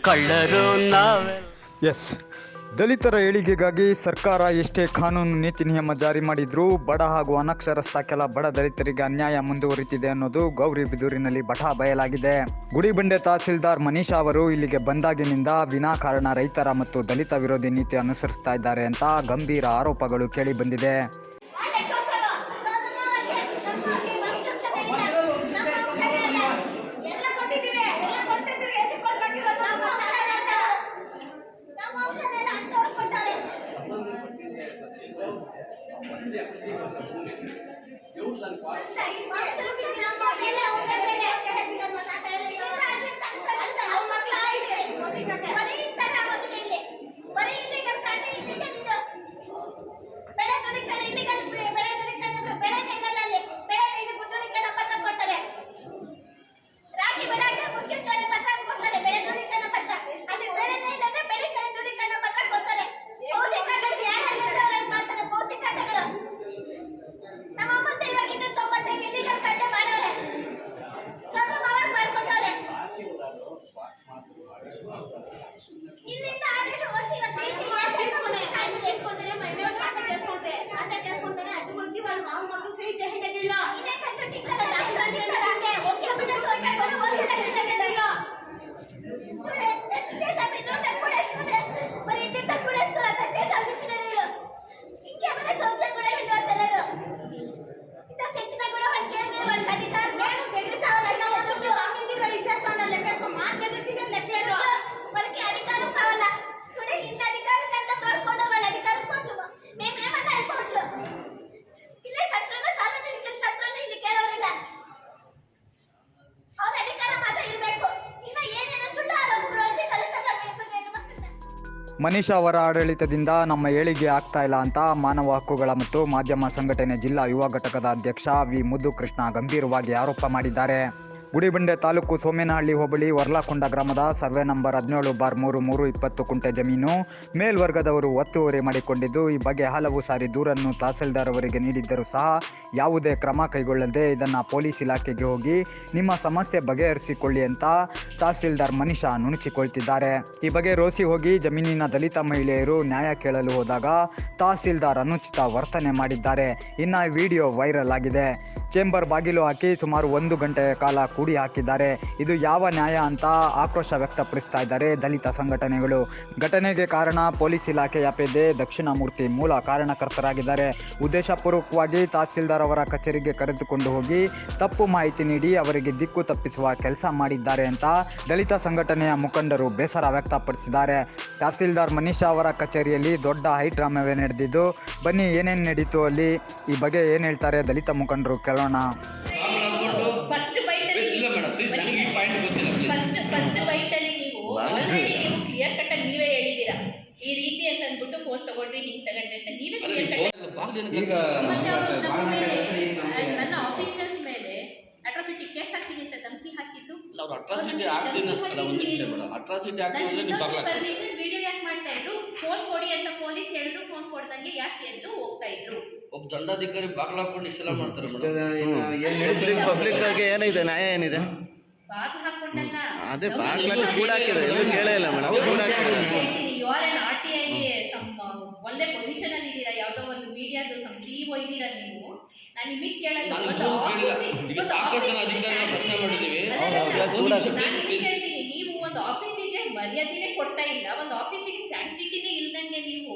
ಕಳ್ಳರು ಎಸ್ ದಲಿತರ ಏಳಿಗೆಗಾಗಿ ಸರ್ಕಾರ ಎಷ್ಟೇ ಕಾನೂನು ನೀತಿ ನಿಯಮ ಜಾರಿ ಮಾಡಿದ್ರೂ ಬಡ ಹಾಗೂ ಅನಕ್ಷರಸ್ಥ ಕೆಲ ಬಡ ದಲಿತರಿಗೆ ಅನ್ಯಾಯ ಮುಂದುವರಿತಿದೆ ಅನ್ನೋದು ಗೌರಿ ಬಿದೂರಿನಲ್ಲಿ ಬಟಾ ಬಯಲಾಗಿದೆ. ಗುಡಿಬಂಡೆ ತಹಸೀಲ್ದಾರ್ ಮನೀಷಾ ಅವರು ಇಲ್ಲಿಗೆ ಬಂದಾಗಿನಿಂದ ವಿನಾಕಾರಣ ರೈತರ ಮತ್ತು ದಲಿತ ವಿರೋಧಿ ನೀತಿ ಅನುಸರಿಸ್ತಾ ಇದ್ದಾರೆ ಅಂತ ಗಂಭೀರ ಆರೋಪಗಳು ಕೇಳಿ ಬಂದಿದೆ ಮನೀಷಾ ಅವರ ಆಡಳಿತದಿಂದ ನಮ್ಮ ಏಳಿಗೆ ಆಗ್ತಾ ಇಲ್ಲ ಅಂತ ಮಾನವ ಹಕ್ಕುಗಳ ಮತ್ತು ಮಾಧ್ಯಮ ಸಂಘಟನೆ ಜಿಲ್ಲಾ ಯುವ ಘಟಕದ ಅಧ್ಯಕ್ಷ ವಿ ಮುದ್ದುಕೃಷ್ಣ ಗಂಭೀರವಾಗಿ ಆರೋಪ ಮಾಡಿದ್ದಾರೆ. ಗುಡಿಬಂಡೆ ತಾಲೂಕು ಸೋಮೇನಹಳ್ಳಿ ಹೋಬಳಿ ವರ್ಲಾಕೊಂಡ ಗ್ರಾಮದ ಸರ್ವೆ ನಂಬರ್ ಹದಿನೇಳು ಬಾರ್ ಮೂರು ಮೂರು ಇಪ್ಪತ್ತು ಕುಂಟೆ ಜಮೀನು ಮೇಲ್ವರ್ಗದವರು ಒತ್ತುವರಿ ಮಾಡಿಕೊಂಡಿದ್ದು, ಈ ಬಗ್ಗೆ ಹಲವು ಸಾರಿ ದೂರನ್ನು ತಹಸೀಲ್ದಾರ್ ಅವರಿಗೆ ನೀಡಿದ್ದರೂ ಸಹ ಯಾವುದೇ ಕ್ರಮ ಕೈಗೊಳ್ಳದೆ ಇದನ್ನು ಪೊಲೀಸ್ ಇಲಾಖೆಗೆ ಹೋಗಿ ನಿಮ್ಮ ಸಮಸ್ಯೆ ಬಗೆಹರಿಸಿಕೊಳ್ಳಿ ಅಂತ ತಹಸೀಲ್ದಾರ್ ಮನೀಷಾ ನುಣುಚಿಕೊಳ್ತಿದ್ದಾರೆ ಈ ಬಗ್ಗೆ ರೋಸಿ ಹೋಗಿ ಜಮೀನಿನ ದಲಿತ ಮಹಿಳೆಯರು ನ್ಯಾಯ ಕೇಳಲು ಹೋದಾಗ ತಹಸೀಲ್ದಾರ್ ಅನುಚಿತ ವರ್ತನೆ ಮಾಡಿದ್ದಾರೆ. ಇನ್ನು ವಿಡಿಯೋ ವೈರಲ್ ಆಗಿದೆ. ಚೇಂಬರ್ ಬಾಗಿಲು ಹಾಕಿ ಸುಮಾರು ಒಂದು ಗಂಟೆ ಕಾಲ ಕೂಡಿ ಹಾಕಿದ್ದಾರೆ. ಇದು ಯಾವ ನ್ಯಾಯ ಅಂತ ಆಕ್ರೋಶ ವ್ಯಕ್ತಪಡಿಸ್ತಾ ಇದ್ದಾರೆ ದಲಿತ ಸಂಘಟನೆಗಳು. ಘಟನೆಗೆ ಕಾರಣ ಪೊಲೀಸ್ ಇಲಾಖೆಯ ಪೇದೆ ದಕ್ಷಿಣಾಮೂರ್ತಿ ಮೂಲ ಕಾರಣಕರ್ತರಾಗಿದ್ದಾರೆ. ಉದ್ದೇಶಪೂರ್ವಕವಾಗಿ ತಹಸೀಲ್ದಾರ್ ಅವರ ಕಚೇರಿಗೆ ಕರೆದುಕೊಂಡು ಹೋಗಿ ತಪ್ಪು ಮಾಹಿತಿ ನೀಡಿ ಅವರಿಗೆ ದಿಕ್ಕು ತಪ್ಪಿಸುವ ಕೆಲಸ ಮಾಡಿದ್ದಾರೆ ಅಂತ ದಲಿತ ಸಂಘಟನೆಯ ಮುಖಂಡರು ಬೇಸರ ವ್ಯಕ್ತಪಡಿಸಿದ್ದಾರೆ. ತಹಸೀಲ್ದಾರ್ ಮನೀಷಾ ಅವರ ಕಚೇರಿಯಲ್ಲಿ ದೊಡ್ಡ ಹೈಡ್ರಾಮವೇ ನಡೆದಿದ್ದು, ಬನ್ನಿ ಏನೇನು ನಡೀತು ಅಲ್ಲಿ? ಈ ಬಗ್ಗೆ ಏನು ಹೇಳ್ತಾರೆ ದಲಿತ ಮುಖಂಡರು? ಕೇಳೋಣ ಫಸ್ಟ್ ಬೈಟಲ್ಲಿ ಇಲ್ಲ ಮೇಡಮ್ ಪ್ಲೀಸ್ ನನಗೆ ಈ ಪಾಯಿಂಟ್ ಗೊತ್ತಿಲ್ಲ ಪ್ಲೀಸ್ ಫಸ್ಟ್ ಫಸ್ಟ್ ಬೈಟಲ್ಲಿ ನೀವು ಆಲ್ರೆಡಿ ನೀವು ಕ್ಲಿಯರ್ ಕಟ್ ಆಗಿ ನೀವೇ ಹೇಳಿದ್ದೀರಾ? ಈ ರೀತಿ ಅಂತ ಅಂದ್ಬಿಟ್ಟು ಫೋನ್ ತಗೊಂಡ್ರಿ ಹಿಂಗ್ ತಗೊಂಡ್ರಿ ಅಂತ ನೀವೇ ಅಲ್ಲ ಕ್ಲಿಯರ್ ಕಟ್ ಈಗ ಮತ್ತೆ ಅವರು ನಮ್ಮ ಮೇಲೆ ನನ್ನ ಆಫೀಷಿಯಲ್ಸ್ ಮೇಲೆ ಅಟ್ರಾಸಿಟಿ ಕೇಸ್ ಹಾಕ್ತೀನಿ ಅಂತ ಧಮಕಿ ಹಾಕಿದ್ದು. ಅವ್ರು ಅಟ್ರಾಸಿಟಿ ಆಗ್ತೀನಿ ಅಲ್ಲ ಒಂದು ನಿಮಿಷ ಮೇಡಮ್ ಅಟ್ರಾಸಿಟಿ ಆಗ್ತೀನಿ ಅಂದ್ರೆ ನೀವು ಬಾಗ್ಲ ಪರ್ಮಿಷನ್ ವಿಡಿಯೋ ಯಾಕೆ ಮಾಡ್ತಾ ಇದ್ರು? ಫೋನ್ ಕೊಡಿ ಅಂತ ಪೊಲೀಸ್ ಹೇಳಿದ್ರು ಫೋನ್ ಕೊಡ್ದಂಗೆ ಯಾಕೆ ಎದ್ದು ಹೋಗ್ತಾ ಇದ್ರು? ಒಬ್ಬ ದಂಡಾಧಿಕಾರಿ ಬಾಗ್ಲ ಹಾಕೊಂಡು ಇಷ್ಟೆಲ್ಲ ಮಾಡ್ತಾರೆ ಪಬ್ಲಿಕ್ ಆಗಿ ಏನಿದೆ ನ್ಯಾಯ ಏನಿದೆ? ಅದೇ ಬಾಗ್ಲಲ್ಲಿ ಕೂಡ ಹಾಕಿದ್ರು ಎಲ್ಲೂ ಕೇಳೇ ಇಲ್ಲ ಮೇಡಮ್. ಕೂಡ ಒಳ್ಳೆ ಪೊಸಿಷನ್ ಅಲ್ಲಿ ಇದ್ದೀರಾ? ಯಾವ್ದೋ ಒಂದು ಮೀಡಿಯಾದ ಸಮ್ ಇದ್ದೀರಾ ನೀವು? ನಾನು ನಿಮಗೆ ಕೇಳಿಲ್ಲ. ಈಗ ಸಾಕಷ್ಟು ಜನ ಪ್ರಶ್ನೆ ಮಾಡಿದ್ದೀವಿ. ನಾನು ಹೇಳ್ತೀನಿ. ನೀವು ಒಂದು ಆಫೀಸಿಗೆ ಮರ್ಯಾದೆನೇ ಕೊಡ್ತಾ ಇಲ್ಲ. ಒಂದು ಆಫೀಸಿಗೆ ಸ್ಯಾಂಕ್ಟಿಟಿನೇ ಇಲ್ದಂಗೆ ನೀವು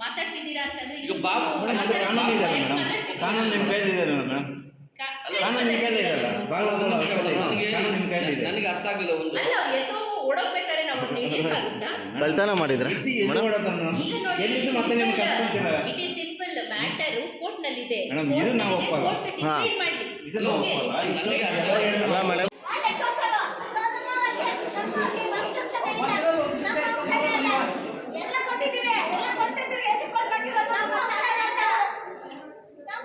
ಮಾತಾಡ್ತಿದ್ದೀರಾ ಅಂತಂದ್ರೆ ಈಗ ಕಾನೂನು ಇದೆ ಮೇಡಮ್. ಕಾನೂನು ನಿಮ್ಮ ಮೇಡಮ್ ಕಾನೂನು ನಿಮ್ಮ ಕಾನೂನು ನನಗೆ ಅರ್ಥ ಆಗಲಿಲ್ಲ ಒಂದು ಅಲ್ಲ ಓಡೋಗ್ಬೇಕಾದ್ರೆ ನಾವು ಹಿಡಿಯಕ್ಕಾಗುತ್ತಾ ಕಳ್ತನ ಮಾಡಿದ್ರೆ. ಮೇಡಮ್. ಈಗ ನೋಡಿ ಎಲ್ಲಿದ್ದು ಮತ್ತೆ ನಿಮ್ಗೆ ಕಳ್ಸ್ಕೊಂತೀರ? It is simple matter court ನಲ್ಲಿದೆ. ಮೇಡಮ್, ಇದು ನಾವು ಒಪ್ಪಲ್ಲ. ಕೋರ್ಟ್ ಹಾ. ಡಿಸೈಡ್ ಮಾಡ್ಲಿ. ಇದು ನಾವು ನನಗೆ ಅರ್ಥ ಅಲ್ಲ ಮೇಡಮ್ ಎಲ್ಲ ಕೊಟ್ಟಿದ್ದೀವಿ ಎಲ್ಲ ಕೊಟ್ಟಿದ್ದೀವಿ ಎಸಿ ಕೊಟ್ಬಿಟ್ಟಿರೋದು ನಮ್ಮ ವಂಶನೇ ಅಂತ. ನಮ್ಮ ವಂಶನೆಲ್ಲ ಅಂತವ್ರು ಕೊಟ್ಟಾರೆ ಸರಿ, ಮನುಷ್ಯರು ಬಿಚ್ಚಿ ನಮ್ಮ ಮೇಲೆ ಅವ್ರ ಮೇಲೆ ಹೆಚ್ಚಿನ ಮಾತಾಡ್ತಾರೆ. ಇಂಥ ಅಲ್ಲಿ ತಂದ್ಕೊಂಡು ಅವ್ರ ಮಕ್ಳು ಆಯ್ತು. ಬರೀ ಇಂಥವ್ರು ಆಗೋದಿಲ್ಲ ಇಲ್ಲಿ. ಬರೀ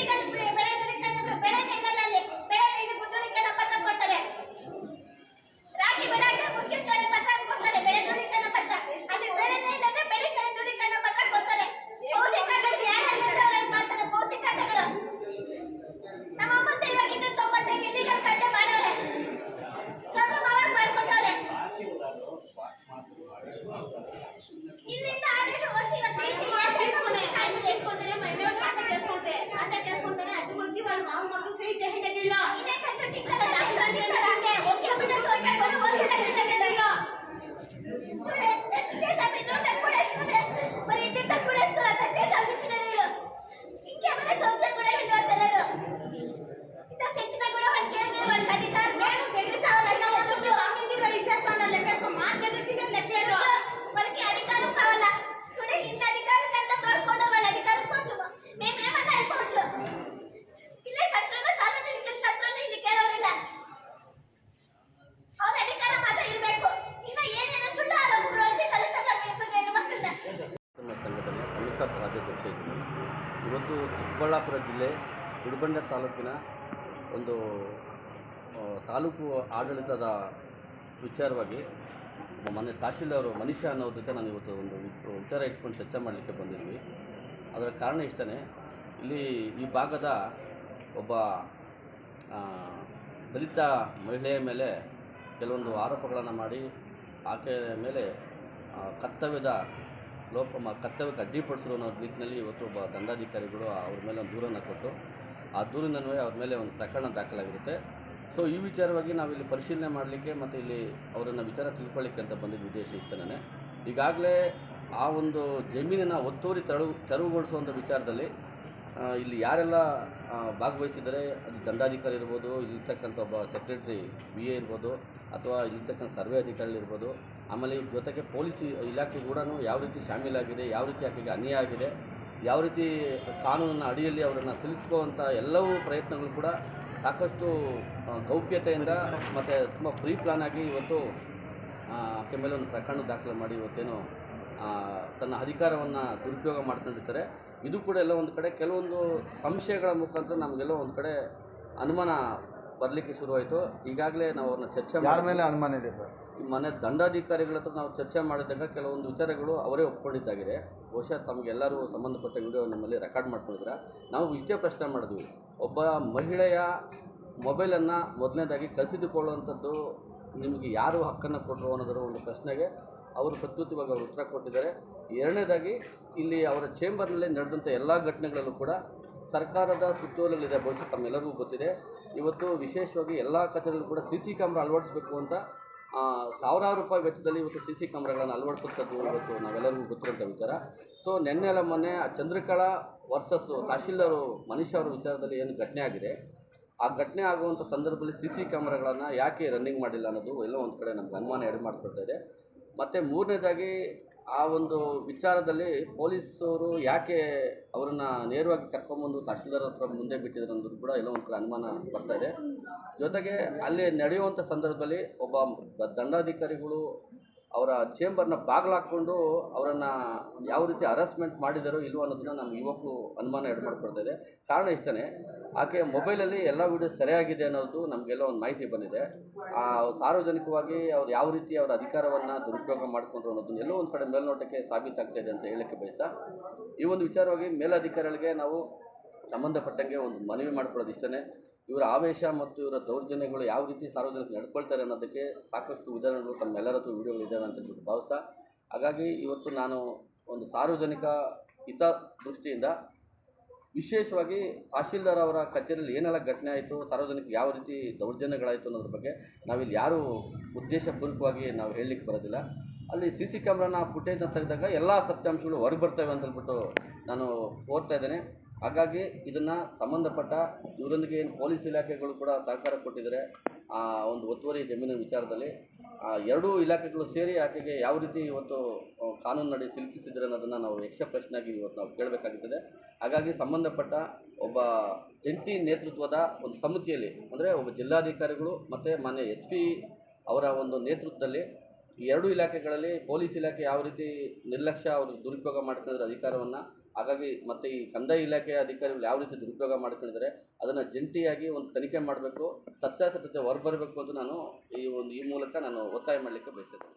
ಚಿಕ್ಕಬಳ್ಳಾಪುರ ಜಿಲ್ಲೆ, ಗುಡಿಬಂಡೆ ತಾಲೂಕಿನ ಒಂದು ತಾಲೂಕು ಆಡಳಿತದ ವಿಚಾರವಾಗಿ ಮೊನ್ನೆ ತಹಶೀಲ್ದಾರ್ ಮನುಷ್ಯ ಅನ್ನೋರ ಜೊತೆ ನಾನು ಇವತ್ತು ಒಂದು ವಿಚಾರ ಇಟ್ಕೊಂಡು ಚರ್ಚೆ ಮಾಡಲಿಕ್ಕೆ ಬಂದಿದ್ವಿ. ಅದರ ಕಾರಣ ಇಷ್ಟೇ ಇಲ್ಲಿ ಈ ಭಾಗದ ಒಬ್ಬ ದಲಿತ ಮಹಿಳೆಯ ಮೇಲೆ ಕೆಲವೊಂದು ಆರೋಪಗಳನ್ನು ಮಾಡಿ, ಆಕೆಯ ಮೇಲೆ ಕರ್ತವ್ಯದ ಲೋಪ ಕರ್ತವ್ಯಕ್ಕೆ ಅಡ್ಡಿಪಡಿಸಿರೋ ಅನ್ನೋ ನಿಟ್ಟಿನಲ್ಲಿ ಇವತ್ತು ಒಬ್ಬ ದಂಡಾಧಿಕಾರಿಗಳು ಅವ್ರ ಮೇಲೆ ಒಂದು ದೂರನ್ನು ಕೊಟ್ಟು ಆ ದೂರಿನನ್ವಯ ಅವ್ರ ಮೇಲೆ ಒಂದು ಪ್ರಕರಣ ದಾಖಲಾಗಿರುತ್ತೆ. ಸೊ ಈ ವಿಚಾರವಾಗಿ ನಾವಿಲ್ಲಿ ಪರಿಶೀಲನೆ ಮಾಡಲಿಕ್ಕೆ ಮತ್ತು ಇಲ್ಲಿ ಅವರನ್ನು ವಿಚಾರ ತಿಳ್ಕೊಳ್ಳಿಕ್ಕೆ ಅಂತ ಬಂದಿದ್ದ ಉದ್ದೇಶ ಇಷ್ಟನೇ ಈಗಾಗಲೇ ಆ ಒಂದು ಜಮೀನಿನ ಒತ್ತುವರಿ ತೆರವು ತೆರವುಗೊಳಿಸುವಂಥ ವಿಚಾರದಲ್ಲಿ ಇಲ್ಲಿ ಯಾರೆಲ್ಲ ಭಾಗವಹಿಸಿದರೆ ಅದು ದಂಡಾಧಿಕಾರಿ ಇರ್ಬೋದು, ಇಲ್ಲಿರ್ತಕ್ಕಂಥ ಒಬ್ಬ ಸೆಕ್ರೆಟ್ರಿ ಬಿ ಎ ಇರ್ಬೋದು, ಅಥವಾ ಇಲ್ಲಿರ್ತಕ್ಕಂಥ ಸರ್ವೆ ಅಧಿಕಾರಿಗಳಿರ್ಬೋದು ಆಮೇಲೆ ಇವ್ರ ಜೊತೆಗೆ ಪೊಲೀಸ್ ಇಲಾಖೆ ಕೂಡ ಯಾವ ರೀತಿ ಶಾಮೀಲಾಗಿದೆ, ಯಾವ ರೀತಿ ಆಕೆಗೆ ಅನ್ಯಾಯ ಆಗಿದೆ, ಯಾವ ರೀತಿ ಕಾನೂನಿನ ಅಡಿಯಲ್ಲಿ ಅವರನ್ನು ಸಿಲಿಸ್ಕೊಳ್ಳುವಂಥ ಎಲ್ಲವೂ ಪ್ರಯತ್ನಗಳು ಕೂಡ ಸಾಕಷ್ಟು ಗೌಪ್ಯತೆಯಿಂದ ಮತ್ತು ತುಂಬ ಫ್ರೀ ಪ್ಲಾನ್ ಆಗಿ ಇವತ್ತು ಆಕೆ ಮೇಲೆ ಒಂದು ಪ್ರಕರಣ ದಾಖಲೆ ಮಾಡಿ ಇವತ್ತೇನು ತನ್ನ ಅಧಿಕಾರವನ್ನು ದುರುಪಯೋಗ ಮಾಡ್ಕೊಂಡಿರ್ತಾರೆ. ಇದು ಕೂಡ ಎಲ್ಲ ಒಂದು ಕಡೆ ಕೆಲವೊಂದು ಸಂಶಯಗಳ ಮುಖಾಂತರ ನಮಗೆಲ್ಲ ಒಂದು ಕಡೆ ಅನುಮಾನ ಬರಲಿಕ್ಕೆ ಶುರುವಾಯಿತು. ಈಗಾಗಲೇ ನಾವು ಅವ್ರನ್ನ ಚರ್ಚೆ ಯಾರ ಮಾಡಿ ಮೇಲೆ ಅನುಮಾನ ಇದೆ ಸರ್? ಈ ಮನೆ ದಂಡಾಧಿಕಾರಿಗಳ ಹತ್ರ ನಾವು ಚರ್ಚೆ ಮಾಡಿದಾಗ ಕೆಲವೊಂದು ವಿಚಾರಗಳು ಅವರೇ ಒಪ್ಕೊಂಡಿದ್ದಾಗಿದೆ. ಬಹುಶಃ ತಮಗೆಲ್ಲರೂ ಸಂಬಂಧಪಟ್ಟ ವಿಡಿಯೋ ನಮ್ಮಲ್ಲಿ ರೆಕಾರ್ಡ್ ಮಾಡ್ಕೊಂಡಿದ್ರೆ ನಾವು ಇಷ್ಟೇ ಪ್ರಶ್ನೆ ಮಾಡಿದ್ವಿ. ಒಬ್ಬ ಮಹಿಳೆಯ ಮೊಬೈಲನ್ನು ಮೊದಲನೇದಾಗಿ ಕಸಿದುಕೊಳ್ಳುವಂಥದ್ದು ನಿಮಗೆ ಯಾರು ಹಕ್ಕನ್ನು ಕೊಟ್ಟರು ಅನ್ನೋದರ ಒಂದು ಪ್ರಶ್ನೆಗೆ ಅವರು ಪ್ರತ್ಯುತ್ತರವಾಗಿ ಅವರು ಉತ್ತರ ಕೊಟ್ಟಿದ್ದಾರೆ. ಎರಡನೇದಾಗಿ, ಇಲ್ಲಿ ಅವರ ಚೇಂಬರ್ನಲ್ಲಿ ನಡೆದಂಥ ಎಲ್ಲ ಘಟನೆಗಳಲ್ಲೂ ಕೂಡ ಸರ್ಕಾರದ ಸುತ್ತೋಲೆಗಳಿದೆ. ಬಹುಶಃ ತಮ್ಮೆಲ್ಲರಿಗೂ ಗೊತ್ತಿದೆ. ಇವತ್ತು ವಿಶೇಷವಾಗಿ ಎಲ್ಲ ಕಚೇರಿಗಳು ಕೂಡ ಸಿ ಸಿ ಕ್ಯಾಮ್ರಾ ಅಳವಡಿಸಬೇಕು ಅಂತ ಸಾವಿರಾರು ರೂಪಾಯಿ ವೆಚ್ಚದಲ್ಲಿ ಇವತ್ತು ಸಿ ಸಿ ಕ್ಯಾಮ್ರಾಗಳನ್ನು ಅಳವಡಿಸುತ್ತದ್ದು ಇವತ್ತು ನಾವೆಲ್ಲರಿಗೂ ಗೊತ್ತಿರೋಂಥ ವಿಚಾರ. ಸೊ ನೆನ್ನೆಲ್ಲ ಮೊನ್ನೆ ಆ ಚಂದ್ರಕಲಾ ವರ್ಸಸ್ ತಹಶೀಲ್ದಾರು ಮನೀಷ್ ಅವರ ವಿಚಾರದಲ್ಲಿ ಏನು ಘಟನೆ ಆಗಿದೆ. ಆ ಘಟನೆ ಆಗುವಂಥ ಸಂದರ್ಭದಲ್ಲಿ ಸಿ ಸಿ ಕ್ಯಾಮ್ರಾಗಳನ್ನು ಯಾಕೆ ರನ್ನಿಂಗ್ ಮಾಡಿಲ್ಲ ಅನ್ನೋದು ಎಲ್ಲೋ ಒಂದು ಕಡೆ ನಮ್ಗೆ ಅನುಮಾನ ಎಡೆ ಮಾಡಿಕೊಡ್ತಾ ಇದೆ. ಮತ್ತು ಮೂರನೇದಾಗಿ ಆ ಒಂದು ವಿಚಾರದಲ್ಲಿ ಪೊಲೀಸರು ಯಾಕೆ ಅವರನ್ನು ನೇರವಾಗಿ ಕರ್ಕೊಂಬಂದು ತಹಶೀಲ್ದಾರ್ ಹತ್ರ ಮುಂದೆ ಬಿಟ್ಟಿದ್ರು ಅನ್ನೋದು ಕೂಡ ಎಲ್ಲೋ ಒಂದು ಅನುಮಾನ ಬರ್ತಾ ಇದೆ. ಜೊತೆಗೆ ಅಲ್ಲಿ ನಡೆಯುವಂಥ ಸಂದರ್ಭದಲ್ಲಿ ಒಬ್ಬ ದಂಡಾಧಿಕಾರಿಗಳು ಅವರ ಚೇಂಬರ್ನ ಬಾಗಿಲಾಕ್ಕೊಂಡು ಅವರನ್ನು ಯಾವ ರೀತಿ ಹರಾಸ್ಮೆಂಟ್ ಮಾಡಿದಾರೋ ಇಲ್ವೋ ಅನ್ನೋದನ್ನ ನಮ್ಗೆ ಯುವಕರು ಅನುಮಾನ ಎಡ್ ಮಾಡ್ಕೊಳ್ತಾ ಇದೆ. ಕಾರಣ ಇಷ್ಟೇ ಆಕೆ ಮೊಬೈಲಲ್ಲಿ ಎಲ್ಲ ವೀಡಿಯೋ ಸರಿಯಾಗಿದೆ ಅನ್ನೋದು ನಮಗೆಲ್ಲ ಒಂದು ಮಾಹಿತಿ ಬಂದಿದೆ. ಆ ಸಾರ್ವಜನಿಕವಾಗಿ ಅವ್ರು ಯಾವ ರೀತಿ ಅವರ ಅಧಿಕಾರವನ್ನು ದುರುಪಯೋಗ ಮಾಡಿಕೊಂಡ್ರು ಅನ್ನೋದನ್ನ ಎಲ್ಲೋ ಒಂದು ಕಡೆ ಮೇಲ್ನೋಟಕ್ಕೆ ಸಾಬೀತಾಗ್ತಾ ಇದೆ ಅಂತ ಹೇಳಕ್ಕೆ ಬಯಸ್ತಾ, ಈ ಒಂದು ವಿಚಾರವಾಗಿ ಮೇಲಧಿಕಾರಿಗಳಿಗೆ ನಾವು ಸಂಬಂಧಪಟ್ಟಂಗೆ ಒಂದು ಮನವಿ ಮಾಡ್ಕೊಳ್ಳೋದು ಇಷ್ಟೇ ಇವರ ಆವೇಶ ಮತ್ತು ಇವರ ದೌರ್ಜನ್ಯಗಳು ಯಾವ ರೀತಿ ಸಾರ್ವಜನಿಕರು ನಡ್ಕೊಳ್ತಾರೆ ಅನ್ನೋದಕ್ಕೆ ಸಾಕಷ್ಟು ಉದಾಹರಣೆಗಳು ತಮ್ಮೆಲ್ಲರ ಹತ್ರ ವಿಡಿಯೋಗಳು ಇದ್ದಾವೆ ಅಂತ ಹೇಳ್ಬಿಟ್ಟು ಭಾವಿಸ್ತಾ. ಹಾಗಾಗಿ ಇವತ್ತು ನಾನು ಒಂದು ಸಾರ್ವಜನಿಕ ಹಿತ ದೃಷ್ಟಿಯಿಂದ ವಿಶೇಷವಾಗಿ ತಹಶೀಲ್ದಾರ್ ಅವರ ಕಚೇರಿಯಲ್ಲಿ ಏನೆಲ್ಲ ಘಟನೆ ಆಯಿತು, ಸಾರ್ವಜನಿಕ ಯಾವ ರೀತಿ ದೌರ್ಜನ್ಯಗಳಾಯಿತು ಅನ್ನೋದ್ರ ಬಗ್ಗೆ ನಾವಿಲ್ಲಿ ಯಾರೂ ಉದ್ದೇಶಪೂರ್ವಕವಾಗಿ ನಾವು ಹೇಳಲಿಕ್ಕೆ ಬರೋದಿಲ್ಲ. ಅಲ್ಲಿ ಸಿ ಸಿ ಕ್ಯಾಮ್ರಾನ ಫುಟೇಜ್ನ ತೆಗೆದಾಗ ಎಲ್ಲ ಸತ್ಯಾಂಶಗಳು ಹೊರಗೆ ಬರ್ತವೆ ಅಂತ ಹೇಳ್ಬಿಟ್ಟು ನಾನು ಕೋರ್ತಾ ಇದ್ದೇನೆ. ಹಾಗಾಗಿ ಇದನ್ನು ಸಂಬಂಧಪಟ್ಟ ಇವರೊಂದಿಗೆ ಏನು ಪೊಲೀಸ್ ಇಲಾಖೆಗಳು ಕೂಡ ಸಹಕಾರ ಕೊಟ್ಟಿದ್ದಾರೆ. ಆ ಒಂದು ಒತ್ತುವರಿ ಜಮೀನಿನ ವಿಚಾರದಲ್ಲಿ, ಆ ಎರಡೂ ಇಲಾಖೆಗಳು ಸೇರಿ ಆಕೆಗೆ ಯಾವ ರೀತಿ ಇವತ್ತು ಕಾನೂನು ಕಾನೂನಿನಡಿ ಸಿಲುಕಿಸಿದ್ರೆ ಅನ್ನೋದನ್ನು ನಾವು ಯಕ್ಷ ಪ್ರಶ್ನೆಯಾಗಿ ಇವತ್ತು ನಾವು ಕೇಳಬೇಕಾಗುತ್ತದೆ. ಹಾಗಾಗಿ ಸಂಬಂಧಪಟ್ಟ ಒಬ್ಬ ಜಂಟಿ ನೇತೃತ್ವದ ಒಂದು ಸಮಿತಿಯಲ್ಲಿ, ಅಂದರೆ ಒಬ್ಬ ಜಿಲ್ಲಾಧಿಕಾರಿಗಳು ಮತ್ತು ಮಾನ್ಯ ಎಸ್ ಪಿ ಅವರ ಒಂದು ನೇತೃತ್ವದಲ್ಲಿ ಈ ಎರಡೂ ಇಲಾಖೆಗಳಲ್ಲಿ ಪೊಲೀಸ್ ಇಲಾಖೆ ಯಾವ ರೀತಿ ನಿರ್ಲಕ್ಷ್ಯ ಅವರು ದುರುಪಯೋಗ ಮಾಡ್ಕೊಂಡಿದ್ದಾರೆ ಅಧಿಕಾರವನ್ನು, ಹಾಗಾಗಿ ಮತ್ತು ಈ ಕಂದಾಯ ಇಲಾಖೆಯ ಅಧಿಕಾರಿಗಳು ಯಾವ ರೀತಿ ದುರುಪಯೋಗ ಮಾಡ್ಕೊಂಡಿದ್ದಾರೆ, ಅದನ್ನು ಜಂಟಿಯಾಗಿ ಒಂದು ತನಿಖೆ ಮಾಡಬೇಕು, ಸತ್ಯಾಸತ್ಯತೆ ಹೊರಬರಬೇಕು ಅಂತ ನಾನು ಈ ಒಂದು, ಈ ಮೂಲಕ ನಾನು ಒತ್ತಾಯ ಮಾಡಲಿಕ್ಕೆ ಬಯಸ್ತೇನೆ